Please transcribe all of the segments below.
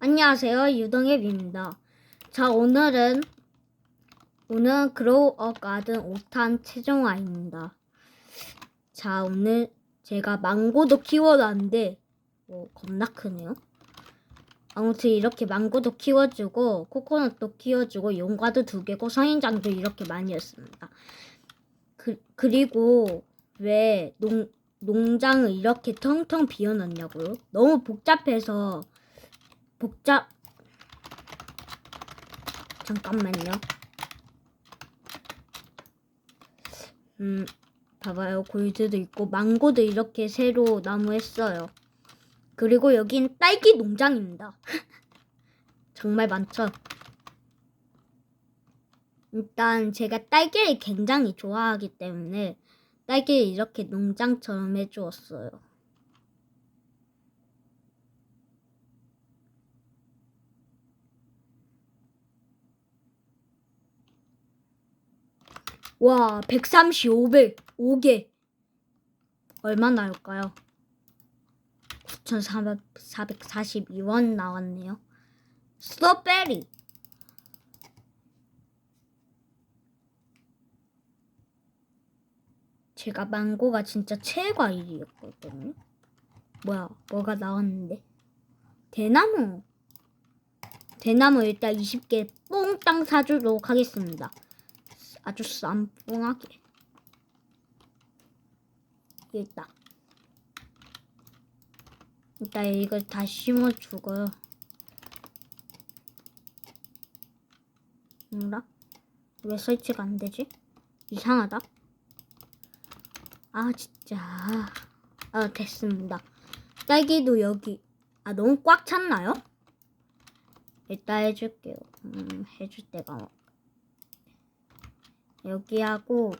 안녕하세요. 유동엽입니다. 자, 오늘은 오늘 그로우 어 가든 5탄 최종화입니다. 자, 오늘 제가 망고도 키워놨는데 뭐 겁나 크네요. 아무튼 이렇게 망고도 키워주고 코코넛도 키워주고 용과도 두 개고 성인장도 이렇게 많이 했습니다. 그, 그리고 왜 농, 농장을 이렇게 텅텅 비워놨냐고요? 너무 복잡해서 복잡 잠깐만요. 음, 봐봐요. 골드도 있고 망고도 이렇게 새로 나무했어요. 그리고 여긴 딸기 농장입니다. 정말 많죠. 일단 제가 딸기를 굉장히 좋아하기 때문에 딸기를 이렇게 농장처럼 해주었어요. 와, 135배, 5개. 얼마나 할까요? 9,442원 나왔네요. 스트로베리. 제가 망고가 진짜 최과일이었거든요. 뭐야, 뭐가 나왔는데? 대나무. 대나무 일단 20개 뽕땅 사주도록 하겠습니다. 아주 쌈뽕하게. 일단 일단 이걸 다 심어주고요. 뭐라? 왜 설치가 안 되지? 이상하다. 아 진짜. 아 됐습니다. 딸기도 여기. 아 너무 꽉 찼나요? 일단 해줄게요. 음 해줄 때가 여기 하고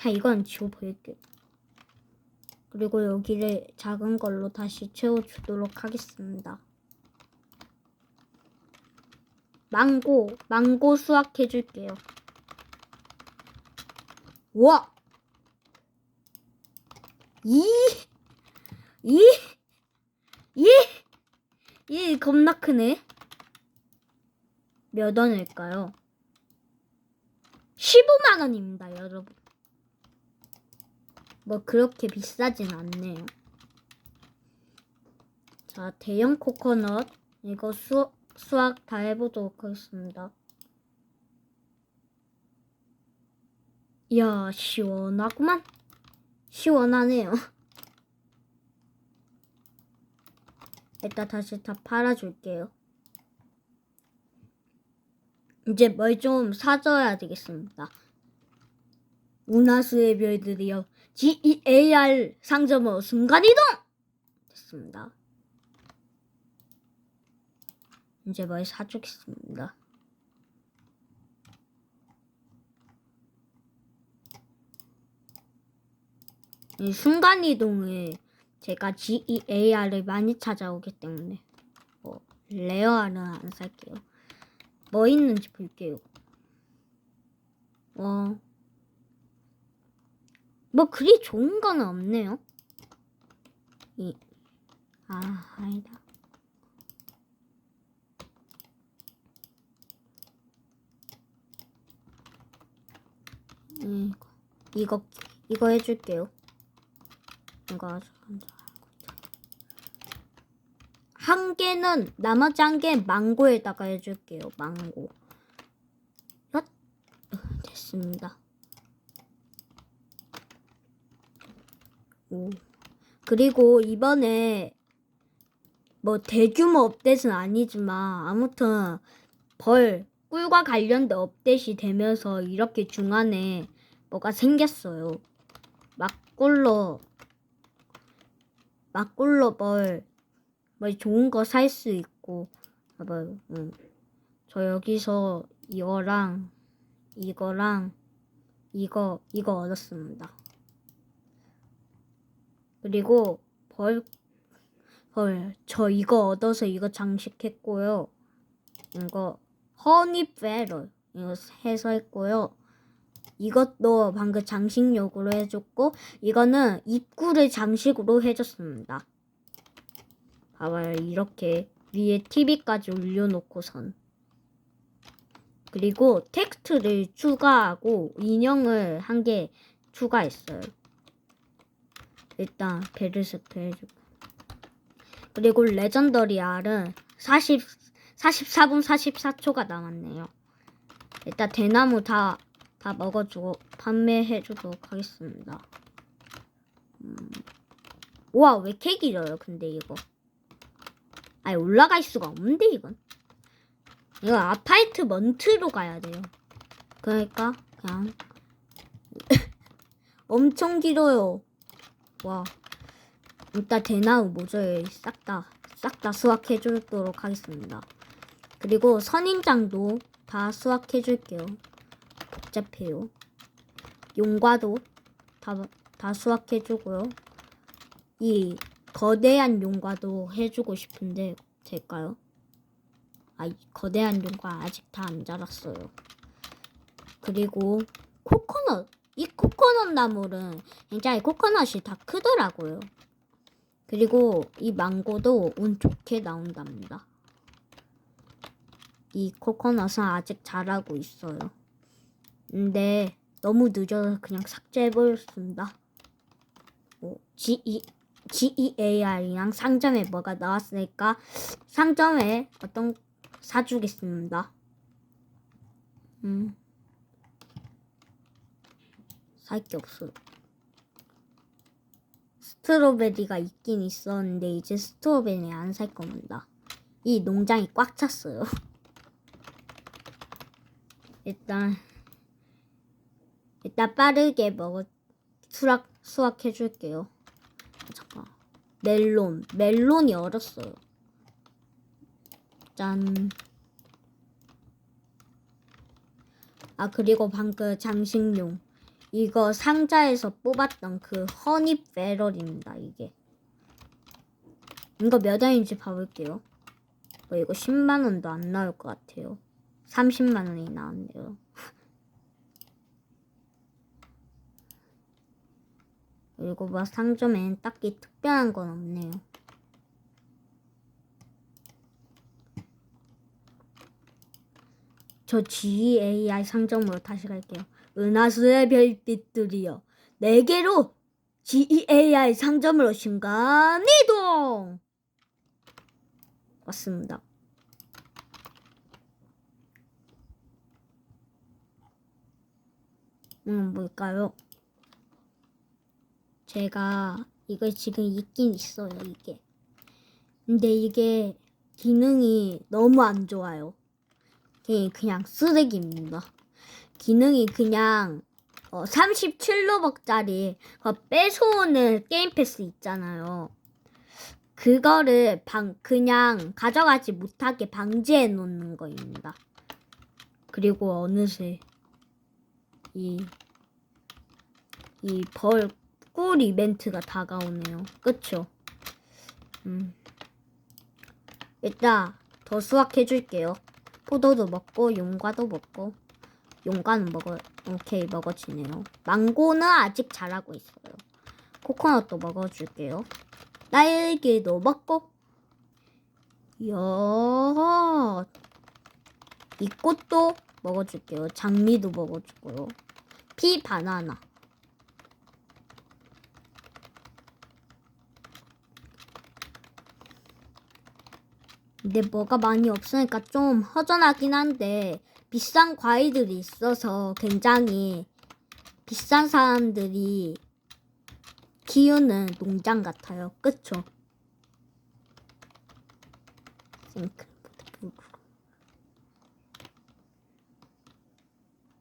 그냥 이건 지워버릴게요. 그리고 여기를 작은 걸로 다시 채워주도록 하겠습니다. 망고, 망고 수확해줄게요. 우와! 이, 이, 이, 이 겁나 크네. 몇 원일까요? 15만 원입니다, 여러분. 뭐 그렇게 비싸진 않네요. 자, 대형 코코넛 이거 수, 수확 다 해보도록 하겠습니다. 이야, 시원하구만. 시원하네요. 일단 다시 다 팔아줄게요. 이제 뭘 좀 사줘야 되겠습니다. 운하수의 별들이여 GEAR 상점으로 순간이동! 됐습니다. 이제 뭘 사주겠습니다. 이 순간이동을 제가 GEAR을 많이 찾아오기 때문에 뭐 레어는 안 살게요. 뭐 있는지 볼게요. 어. 뭐 그리 좋은 건 없네요. 이. 아, 아니다. 음, 이거, 이거 해줄게요. 이거 아주 한 개는 나머지 한 개 망고에다가 해줄게요. 망고. 엿. 됐습니다. 오. 그리고 이번에 뭐 대규모 업데이트는 아니지만 아무튼 벌 꿀과 관련된 업데이트 되면서 이렇게 중간에 뭐가 생겼어요. 막꿀로 막꿀로 벌 뭐 좋은 거 살 수 있고 봐봐요. 응. 저 여기서 이거랑 이거랑 이거 이거 얻었습니다. 그리고 벌, 벌, 저 이거 얻어서 이거 장식했고요. 이거 허니 페럴 이거 해서 했고요. 이것도 방금 장식용으로 해줬고 이거는 입구를 장식으로 해줬습니다. 봐봐요 이렇게 위에 TV까지 올려놓고선 그리고 텍스트를 추가하고 인형을 한 개 추가했어요. 일단 베르스크 해주고 그리고 레전더리 R은 40 44분 44초가 남았네요. 일단 대나무 다 다 먹어주고 판매해주도록 하겠습니다. 음. 우와 왜 이렇게 길어요? 근데 이거 아니 올라갈 수가 없는데 이건 이거 아파트먼트로 가야 돼요. 그러니까 그냥 엄청 길어요. 와 일단 대나무 모조리 싹다 싹 다 수확해 주도록 하겠습니다. 그리고 선인장도 다 수확해 줄게요. 복잡해요. 용과도 다, 다 수확해 주고요. 이 거대한 용과도 해주고 싶은데 될까요? 아, 이 거대한 용과 아직 다 안 자랐어요. 그리고 코코넛. 이 코코넛 나물은 굉장히 코코넛이 다 크더라고요. 그리고 이 망고도 운 좋게 나온답니다. 이 코코넛은 아직 자라고 있어요. 근데 너무 늦어서 그냥 삭제해버렸습니다. 뭐, GE, GEAR이랑 상점에 뭐가 나왔으니까 상점에 어떤 사주겠습니다. 음. 살 게 없어요. 스트로베리가 있긴 있었는데 이제 스트로베리 안 살 겁니다. 이 농장이 꽉 찼어요. 일단 일단 빠르게 먹어 수확 수확해 줄게요. 멜론. 멜론이 얼었어요. 짠. 아 그리고 방금 장식용. 이거 상자에서 뽑았던 그 허니 페럴입니다 이게. 이거 몇 원인지 봐볼게요. 어, 이거 10만 원도 안 나올 것 같아요. 30만 원이 나왔네요 그리고 뭐 상점엔 딱히 특별한 건 없네요 저 GAI 상점으로 다시 갈게요. 은하수의 별빛들이여 네 개로 GAI 상점으로 순간 이동 왔습니다. 음 뭘까요? 제가 이거 지금 있긴 있어요 이게. 근데 이게 기능이 너무 안 좋아요. 이게 그냥 쓰레기입니다. 기능이 그냥 어, 37로벅짜리 그 뺏어오는 게임 패스 있잖아요. 그거를 방, 그냥 가져가지 못하게 방지해 놓는 거입니다. 그리고 어느새 이, 이 벌, 꿀 이벤트가 다가오네요. 그쵸? 음. 일단 더 수확해 줄게요. 포도도 먹고 용과도 먹고 용과는 먹어 오케이 먹어지네요. 망고는 아직 자라고 있어요. 코코넛도 먹어줄게요. 딸기도 먹고 여. 이 꽃도 먹어줄게요. 장미도 먹어주고요. 피 바나나. 근데 뭐가 많이 없으니까 좀 허전하긴 한데 비싼 과일들이 있어서 굉장히 비싼 사람들이 키우는 농장 같아요. 그쵸?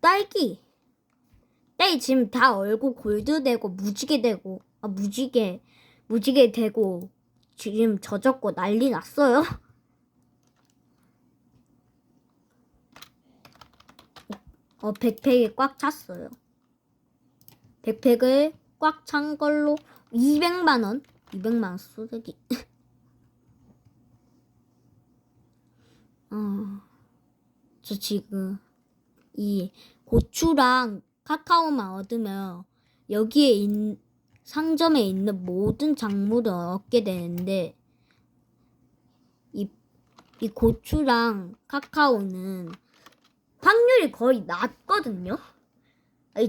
딸기. 딸기 지금 다 얼고 골드 되고 무지개 되고 아 무지개 무지개 되고 지금 젖었고 난리 났어요. 어, 백팩이 꽉 찼어요. 백팩을 꽉 찬 걸로 200만 원, 200만 원 쓰레기. 어, 저 지금 이 고추랑 카카오만 얻으면 여기에 있, 상점에 있는 모든 작물을 얻게 되는데 이 이 고추랑 카카오는 확률이 거의 낮거든요.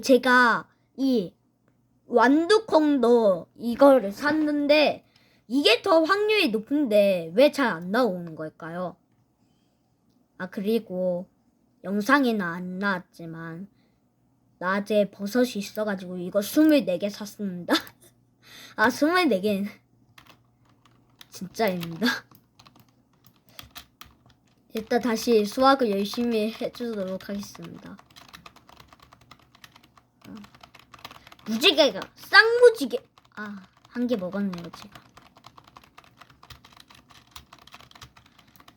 제가 이 완두콩도 이거를 샀는데 이게 더 확률이 높은데 왜 잘 안 나오는 걸까요? 아 그리고 영상에는 안 나왔지만 낮에 버섯이 있어가지고 이거 24개 샀습니다. 아 24개는 진짜입니다. 일단 다시 수학을 열심히 해주도록 하겠습니다. 어. 무지개가 쌍무지개 아 한 개 먹었네요 제가.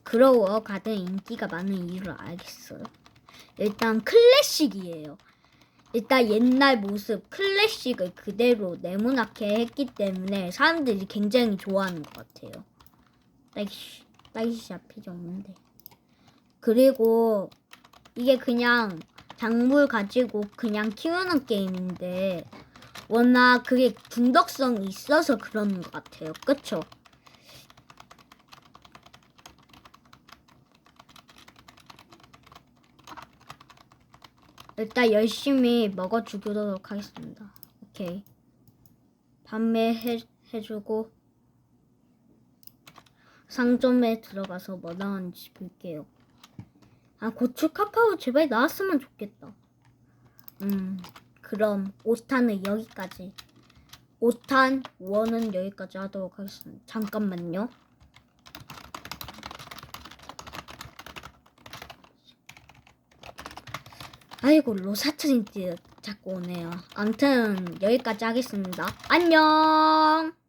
그로워 가든 인기가 많은 이유를 알겠어요. 일단 클래식이에요. 일단 옛날 모습 클래식을 그대로 네모나게 했기 때문에 사람들이 굉장히 좋아하는 것 같아요. 딸기 딸기 샷 필요 없는데. 그리고 이게 그냥 작물 가지고 그냥 키우는 게임인데 워낙 그게 중독성이 있어서 그러는 것 같아요. 그쵸? 일단 열심히 먹어 주도록 하겠습니다. 오케이. 판매해 해주고 상점에 들어가서 뭐 나왔는지 볼게요. 아 고추 카카오 제발 나왔으면 좋겠다. 음 그럼 5탄은 여기까지. 5탄 1은 여기까지 하도록 하겠습니다. 잠깐만요. 아이고 로사트린트 자꾸 오네요. 암튼 여기까지 하겠습니다. 안녕.